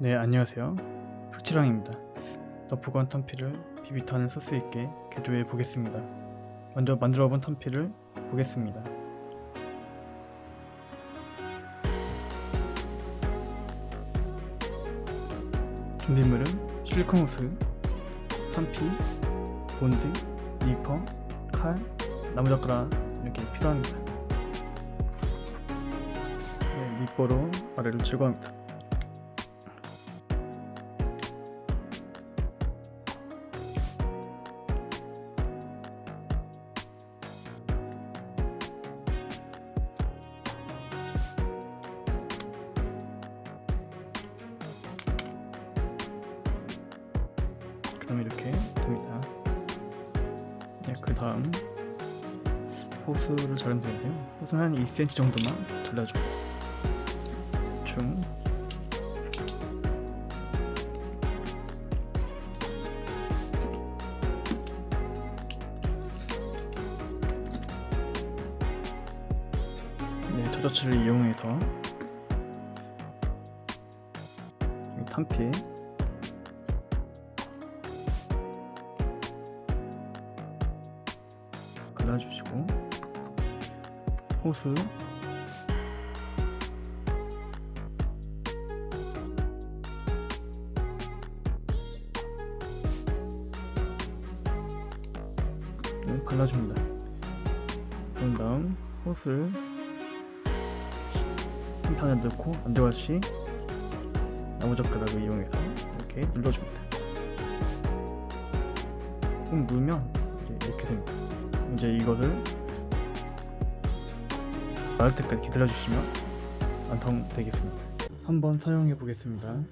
네 안녕하세요. 흑치랑입니다. 너프건 턴피를 쓸수 있게 개조해 보겠습니다. 먼저 만들어 본 턴피를 보겠습니다. 준비물은 실리콘 호스, 턴피, 본드, 리퍼, 칼, 나무젓가락 이렇게 필요합니다. 네, 리퍼로 아래를 제거합니다 그럼 이렇게 됩니다. 네, 그 다음 호스를 자르면 되는데요. 호스는 한 2cm 정도만 잘라주고 중 네, 저저치를 이용해서 이 탄피 갈라주시고 호수 네, 갈라줍니다. 그런 다음 호스를 한 판에 넣고 안되같이 나무젓가락을 이용해서 이렇게 눌러줍니다. 꾹 누르면 이렇게 됩니다. 이제 이거를 마를 때까지 기다려 주시면 완성되겠습니다. 한번 사용해 보겠습니다.